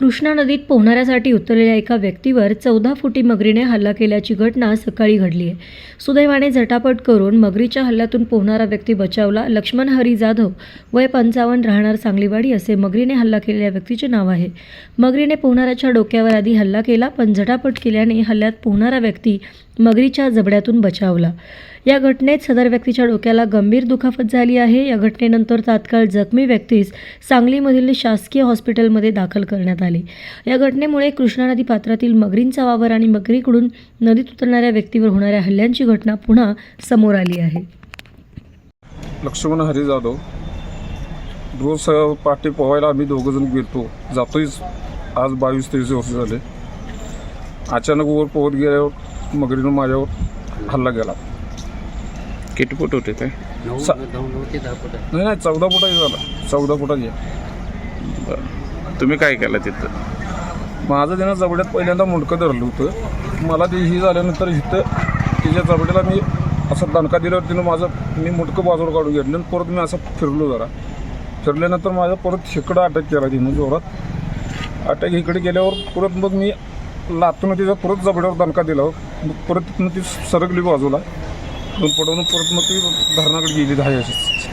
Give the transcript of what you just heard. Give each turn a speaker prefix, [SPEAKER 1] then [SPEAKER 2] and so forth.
[SPEAKER 1] कृष्णा नदीत पोहणाऱ्यासाठी उतरलेल्या एका व्यक्तीवर चौदा फुटी मगरीने हल्ला केल्याची घटना सकाळी घडली आहे. सुदैवाने झटापट करून मगरीच्या हल्ल्यातून पोहणारा व्यक्ती बचावला. लक्ष्मण हरी जाधव वय पंचावन्न राहणार सांगलीवाडी असे मगरीने हल्ला केलेल्या व्यक्तीचे नाव आहे. मगरीने पोहणाऱ्याच्या डोक्यावर आधी हल्ला केला पण झटापट केल्याने हल्ल्यात पोहणारा व्यक्ती मगरीच्या जबड्यातून बचावला. या घटनेत सदर व्यक्तीच्या डोक्याला गंभीर दुखापत झाली आहे. या घटनेनंतर तात्काळ जखमी व्यक्तीस सांगलीमधील शासकीय हॉस्पिटलमध्ये दाखल करण्यात आले. या घटनेमुळे कृष्णा नदी पात्रातील मगरींचा वावर आणि मगरीकडून नदीत उतरणाऱ्या व्यक्तीवर होणाऱ्या हल्ल्यांची घटना पुन्हा समोर आली आहे.
[SPEAKER 2] लक्ष्मण हरी जाधव. रोज स- पहाटे पोहायला आम्ही दोघं जण गेलतो. जातोयच. आज बावीस तेवीस वर्ष झाले. अचानक वर पोहत गेल्यावर मगरीनं माझ्यावर हल्ला गेला
[SPEAKER 3] किती फूट होते
[SPEAKER 4] फुट
[SPEAKER 2] नाही नाही चौदा फुटाची झाला. चौदा फुटाची.
[SPEAKER 3] तुम्ही काय केलं तिथं?
[SPEAKER 2] माझं त्यानं जबड्यात पहिल्यांदा मुंडकं धरलं होतं. मला ते ही झाल्यानंतर इथं तिच्या जबड्याला मी असं दणका दिल्यावर तिनं माझं मी मुंडकं बाजूला काढून घेतलं आणि परत मी असं फिरलो जरा. फिरल्यानंतर माझं परत इकडं अटॅक केला तिनं जोरात. अटॅक इकडे गेल्यावर परत मग मी लातून तिचा परत जबड्यावर दणका दिला. मग परत तिथनं ती सरकली बाजूला. पडवून परत मग ती धरणाकडे गेली दहा अशीच